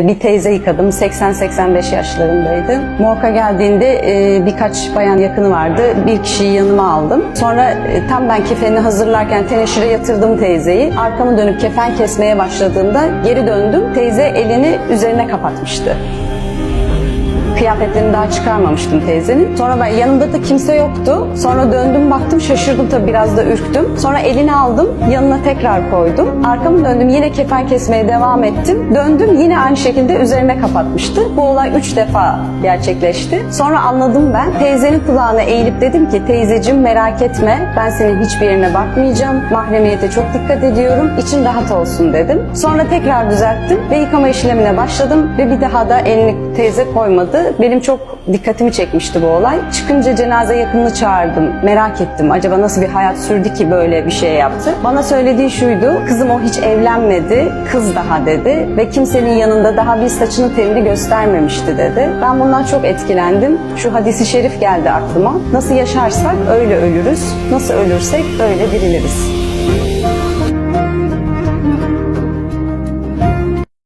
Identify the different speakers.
Speaker 1: Bir teyze yıkadım. 80-85 yaşlarındaydı. Morka geldiğinde e, birkaç bayan yakını vardı. Bir kişiyi yanıma aldım. Sonra e, tam ben kefeni hazırlarken teneşire yatırdım teyzeyi. Arkamı dönüp kefen kesmeye başladığımda geri döndüm. Teyze elini üzerine kapatmıştı. Kıyafetlerini daha çıkarmamıştım teyzenin. Sonra ben yanımda da kimse yoktu. Sonra döndüm baktım şaşırdım tabii biraz da ürktüm. Sonra elini aldım yanına tekrar koydum. Arkamı döndüm yine kefen kesmeye devam ettim. Döndüm yine aynı şekilde üzerine kapatmıştı. Bu olay üç defa gerçekleşti. Sonra anladım ben. Teyzenin kulağına eğilip dedim ki teyzecim merak etme ben senin hiçbir yerine bakmayacağım. Mahremiyete çok dikkat ediyorum. İçin rahat olsun dedim. Sonra tekrar düzelttim ve yıkama işlemine başladım ve bir daha da elini teyze koymadı. Benim çok dikkatimi çekmişti bu olay. Çıkınca cenaze yakınını çağırdım. Merak ettim acaba nasıl bir hayat sürdü ki böyle bir şey yaptı. Bana söylediği şuydu. Kızım o hiç evlenmedi. Kız daha dedi. Ve kimsenin yanında daha bir saçını telini göstermemişti dedi. Ben bundan çok etkilendim. Şu hadisi şerif geldi aklıma. Nasıl yaşarsak öyle ölürüz. Nasıl ölürsek öyle diriliriz.